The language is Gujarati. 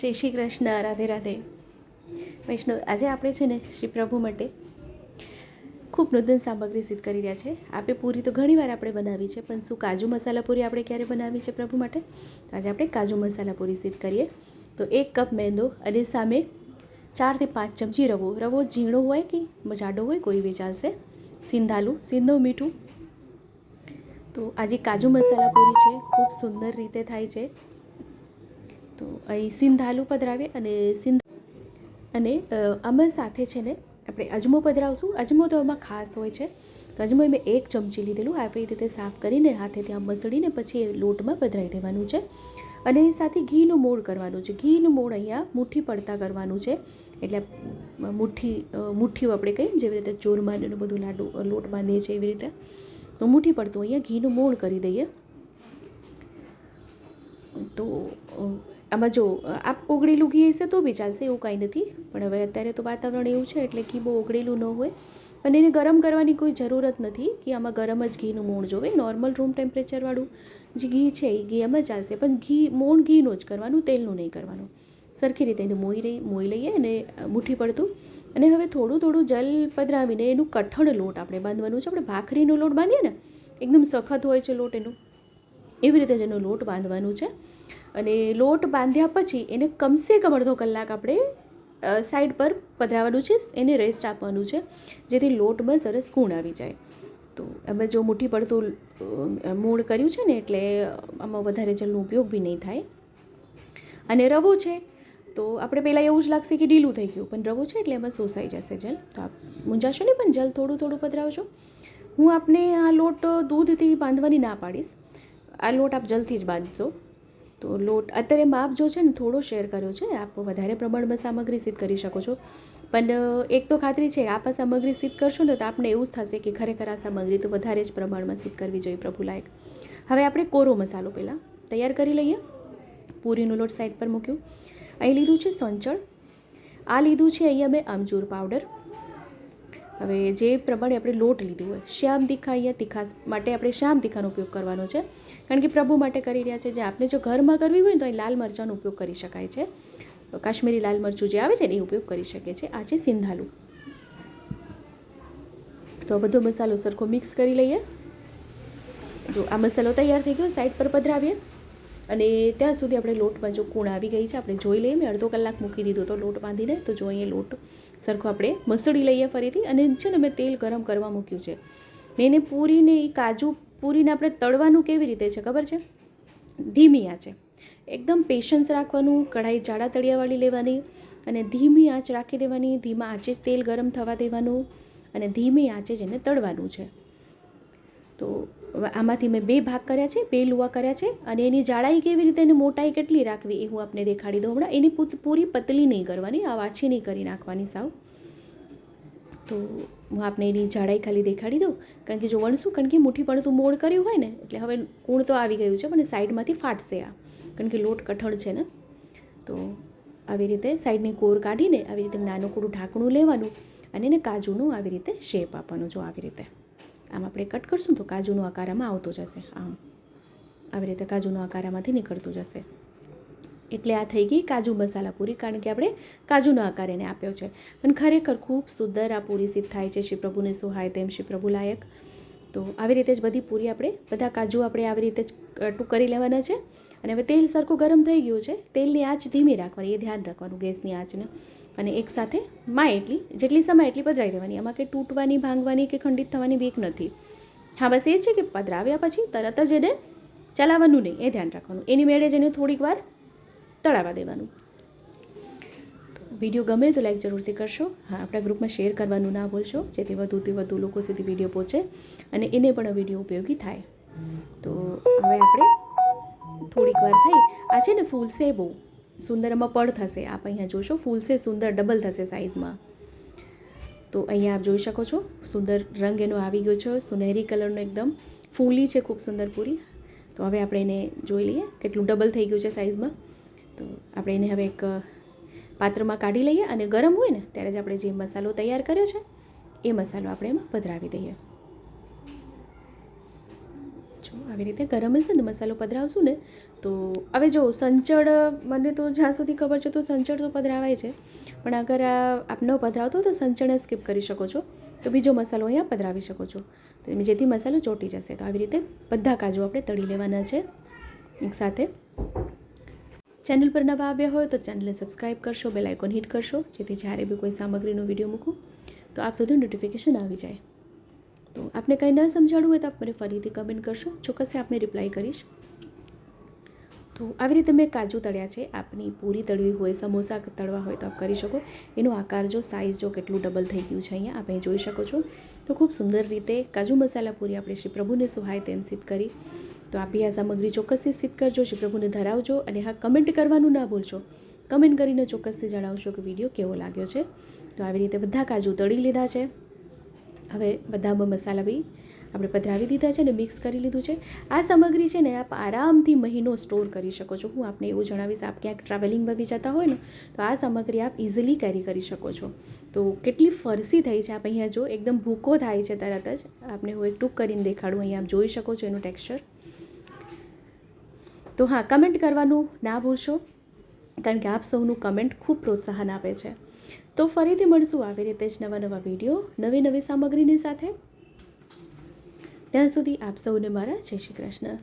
જય શ્રી કૃષ્ણ, રાધે રાધે. વૈષ્ણવ, આજે આપણે છે ને શ્રી પ્રભુ માટે ખૂબ નૂતન સામગ્રી સિદ્ધ કરી રહ્યા છે. આપે પૂરી તો ઘણીવાર આપણે બનાવી છે, પણ શું કાજુ મસાલા પૂરી આપણે ક્યારે બનાવી છે પ્રભુ માટે? તો આજે આપણે કાજુ મસાલા પૂરી સિદ્ધ કરીએ. તો એક કપ મેંદો અને સામે ચારથી પાંચ ચમચી રવો. રવો ઝીણો હોય કે જાડો હોય, કોઈ બી ચાલશે. સિંધાલું, સિંધો, મીઠું. તો આજે કાજુ મસાલા પૂરી છે, ખૂબ સુંદર રીતે થાય છે. તો અહીં સિંધાલુ પધરાવીએ અને સિંધ અને આમાં સાથે છે ને આપણે અજમો પધરાવશું. અજમો તો એમાં ખાસ હોય છે. તો અજમો મેં એક ચમચી લીધેલું. આવી રીતે સાફ કરીને હાથે ત્યાં મસળીને પછી એ લોટમાં પધરાવી દેવાનું છે. અને સાથે ઘીનું મોડ કરવાનું છે. ઘીનું મોડ અહીંયા મુઠ્ઠી પડતા કરવાનું છે. એટલે મુઠ્ઠી મુઠ્ઠીઓ આપણે કહીએ જેવી રીતે ચોરમાં બધું લાડુ લોટ બાંધીએ છીએ એવી રીતે. તો મુઠ્ઠી પડતું અહીંયા ઘીનું મોડ કરી દઈએ. તો આમાં જો આપ ઓગળેલું ઘી હશે તો બી ચાલશે એવું કાંઈ નથી. પણ હવે અત્યારે તો વાતાવરણ એવું છે એટલે ઘી બહુ ઓગળેલું ન હોય. અને એને ગરમ કરવાની કોઈ જરૂરત નથી કે આમાં ગરમ જ ઘીનું મોણ જોવે. નોર્મલ રૂમ ટેમ્પરેચરવાળું જે ઘી છે એ ઘી એમાં ચાલશે. પણ ઘી મોણ ઘીનું જ કરવાનું, તેલનું નહીં કરવાનું. સરખી રીતે એને મોઈ રહી, મોઈ લઈએ અને મુઠ્ઠી પડતું. અને હવે થોડું થોડું જલ પધરાવીને એનું કઠણ લોટ આપણે બાંધવાનું છે. આપણે ભાખરીનો લોટ બાંધીએ ને, એકદમ સખત હોય છે લોટ એનું. એવી રીતે જ એનો લોટ બાંધવાનું છે. અને લોટ બાંધ્યા પછી એને કમસે કમ અડધો કલાક આપણે સાઈડ પર પધરાવવાનું છે, એને રેસ્ટ આપવાનું છે, જેથી લોટમાં સરસ ગુણ આવી જાય. તો અમે જો મુઠ્ઠી પડતું મૂળ કર્યું છે ને એટલે આમાં વધારે જલનો ઉપયોગ બી નહીં થાય. અને રવો છે, તો આપણે પહેલાં એવું જ લાગશે કે ઢીલું થઈ ગયું, પણ રવો છે એટલે એમાં સોસાઈ જશે જલ. તો આપ મૂંઝાશો નહીં, પણ જલ થોડું થોડું પધરાવજો. હું આપને આ લોટ દૂધથી બાંધવાની ના પાડીશ. આ લોટ આપ જલ્દી જ બાંધજો. તો લોટ અત્યારે માપ જો છે ને થોડો શેર કર્યો છે, આપ વધારે પ્રમાણમાં સામગ્રી સિદ્ધ કરી શકો છો. પણ એક તો ખાતરી છે, આપ આ સામગ્રી સિદ્ધ કરશો ને તો આપને એવું જ થશે કે ખરેખર આ સામગ્રી તો વધારે જ પ્રમાણમાં સિદ્ધ કરવી જોઈએ પ્રભુ લાયક હવે આપણે કોરો મસાલો પહેલાં તૈયાર કરી લઈએ. પૂરીનો લોટ સાઈડ પર મૂક્યું. અહીં લીધું છે સંચળ. આ લીધું છે અહીંયા મેં આમચૂર પાવડર હવે જે પ્રમાણે આપણે લોટ લીધું હોય, શ્યામ તીખા અહીંયા તીખાસ માટે આપણે શ્યામ તીખાનો ઉપયોગ કરવાનો છે. કારણ કે પ્રભુ માટે કરી રહ્યા છે, જે આપણે જો ઘરમાં કરવી હોય તો અહીં લાલ મરચાંનો ઉપયોગ કરી શકાય છે. કાશ્મીરી લાલ મરચું જે આવે છે ને, એ ઉપયોગ કરી શકે છે. આ છે સિંધાલુ. તો બધો મસાલો સરખો મિક્સ કરી લઈએ. જો આ મસાલો તૈયાર થઈ ગયો સાઈડ પર પધરાવીએ. અને ત્યાં સુધી આપણે લોટમાં જો કૂણ આવી ગઈ છે, આપણે જોઈ લઈએ. મેં અડધો કલાક મૂકી દીધો તો લોટ બાંધીને તો જો અહીંયા લોટ સરખો આપણે મસળી લઈએ ફરીથી. અને છે ને, મેં તેલ ગરમ કરવા મૂક્યું છે. ને એને પૂરીને એ કાજુ પૂરીને આપણે તળવાનું કેવી રીતે છે, ખબર છે? ધીમી આંચે. એકદમ પેશન્સ રાખવાનું, કઢાઈ જાડા તળિયાવાળી લેવાની અને ધીમી આંચ રાખી દેવાની. ધીમા આંચે જ તેલ ગરમ થવા દેવાનું અને ધીમી આંચે જ એને તળવાનું છે. તો આમાંથી મેં બે ભાગ કર્યા છે, બે લુવા કર્યા છે અને એની જાડાઈ કેવી રીતે અને મોટાઈ કેટલી રાખવી એ હું આપને દેખાડી દઉં હમણાં. એની પૂરી પતલી નહીં કરવાની, આ વાછી નહીં કરી નાખવાની સાવ. તો હું આપને એની જાડાઈ ખાલી દેખાડી દઉં. કારણ કે જો વણશું, કારણ કે મુઠ્ઠી પડતું મોડ કર્યું હોય ને, એટલે હવે કૂણ તો આવી ગયું છે, પણ સાઈડમાંથી ફાટશે આ. કારણ કે લોટ કઠણ છે ને. તો આવી રીતે સાઈડની કોર કાઢીને આવી રીતે નાનું કૂડું ઢાંકણું લેવાનું અને એને કાજુનું આવી રીતે શેપ આપવાનું જો આવી રીતે. આમ આપણે કટ કરશું તો કાજુનો આકાર આમાં આવતો જશે. આમ આવી રીતે કાજુનો આકાર આમાંથી નીકળતું જશે. એટલે આ થઈ ગઈ કાજુ મસાલા પૂરી, કારણ કે આપણે કાજુનો આકાર એને આપ્યો છે. પણ ખરેખર ખૂબ સુંદર આ પૂરી સિદ્ધ થાય છે. શ્રી પ્રભુને સુહાય તેમ શ્રી પ્રભુ લાયક. તો આવી રીતે જ બધી પૂરી આપણે, બધા કાજુ આપણે આવી રીતે જ ટૂંક કરી લેવાના છે. અને હવે તેલ સરખું ગરમ થઈ ગયું છે. તેલની આંચ ધીમી રાખવાની, એ ધ્યાન રાખવાનું ગેસની આંચને. અને એકસાથે માં એટલી, જેટલી સમય એટલી પધરાવી દેવાની. આમાં કે તૂટવાની, ભાંગવાની કે ખંડિત થવાની બીક નથી. હા, બસ એ છે કે પધરાવ્યા પછી તરત જ એને ચલાવવાનું નહીં, એ ધ્યાન રાખવાનું. એની મેળે જ એને થોડીક વાર તળાવવા દેવાનું. વીડિયો ગમે તો લાઈક જરૂરથી કરશો. હા, આપણા ગ્રુપમાં શેર કરવાનું ના ભૂલશો. જેથી વધુથી વધુ લોકો સુધી વીડિયો પહોંચે અને એને પણ વીડિયો ઉપયોગી થાય. તો હવે આપણે થોડીક વાર થઈ. આ છે ને ફૂલશે બહુ સુંદર એમાં પડ થશે. આપ અહીંયા જોશો, ફૂલશે સુંદર ડબલ થશે સાઇઝમાં તો અહીંયા આપ જોઈ શકો છો, સુંદર રંગ એનો આવી ગયો છે સુનહેરી કલરનો એકદમ. ફૂલી છે ખૂબ સુંદર પૂરી. તો હવે આપણે એને જોઈ લઈએ કેટલું ડબલ થઈ ગયું છે સાઇઝમાં તો આપણે એને હવે એક પાત્રમાં કાઢી લઈએ અને ગરમ હોય ને, ત્યારે જ આપણે જે મસાલો તૈયાર કર્યો છે, એ મસાલો આપણે એમાં પધરાવી દઈએ જો આવી રીતે ગરમ હશે ને મસાલો પધરાવશું ને, તો હવે જો સંચળ, મને તો જ્યાં સુધી ખબર છે તો સંચળ તો પધરાવાય છે. પણ અગર આ આપ ન પધરાવતો તો સંચળને સ્કીપ કરી શકો છો. તો બીજો મસાલો અહીંયા પધરાવી શકો છો. તો જેથી મસાલો ચોંટી જશે. તો આવી રીતે બધા કાજુ આપણે તળી લેવાના છે. એકસાથે ચેનલ પર નવા આવ્યા હોય તો ચેનલને સબસ્ક્રાઈબ કરશો બેલ આઇકોન હિટ કરશો, જેથી જ્યારે બી કોઈ સામગ્રીનો વીડિયો મૂકું, તો આપ સુધી નોટિફિકેશન આવી જાય. તો આપને કંઈ ન સમજાડવું હોય તો આપ મને ફરીથી કમેન્ટ કરશો. ચોક્કસ આપને રિપ્લાય કરીશ. તો આવી રીતે મેં કાજુ તળ્યા છે. આપની પૂરી તળવી હોય, સમોસા તળવા હોય તો આપ કરી શકો. એનો આકાર જો સાઇઝ જો કેટલું ડબલ થઈ ગયું છે અહીંયા આપણે જોઈ શકો છો. તો ખૂબ સુંદર રીતે કાજુ મસાલા પૂરી આપણે શ્રી પ્રભુને સુહાય તેમ સિદ્ધ કરી. તો આપી આ સામગ્રી ચોક્કસથી સિદ્ધ કરજો, શ્રી પ્રભુને ધરાવજો અને હા કમેન્ટ કરવાનું ના ભૂલશો. કમેન્ટ કરીને ચોક્કસથી જણાવશો કે વીડિયો કેવો લાગ્યો છે. તો આવી રીતે બધા કાજુ તળી લીધા છે. હવે બધામાં મસાલા બી આપણે પધરાવી દીધા છે ને મિક્સ કરી લીધું છે. આ સામગ્રી છે ને આપ આરામથી મહિનો સ્ટોર કરી શકો છો. હું આપને એવું જણાવીશ, આપ ક્યાંક ટ્રાવેલિંગમાં બી જતા હોય ને, તો આ સામગ્રી આપ ઇઝીલી કેરી કરી શકો છો. તો કેટલી ફરસી થઈ છે આપ અહીંયા જો, એકદમ ભૂકો થાય છે તરત જ. આપને હું એક ટૂંક કરીને દેખાડું, અહીંયા આપ જોઈ શકો છો એનું ટેક્સચર તો હા કમેન્ટ કરવાનું ના ભૂલશો, કારણ કે આપ સૌનું કમેન્ટ ખૂબ પ્રોત્સાહન આપે છે. તો ફરીથી મળશું આવી રીતે જ નવા નવા વીડિયો, નવી નવી સામગ્રીની સાથે. ત્યાં સુધી આપ સૌને મારા જય શ્રી કૃષ્ણ.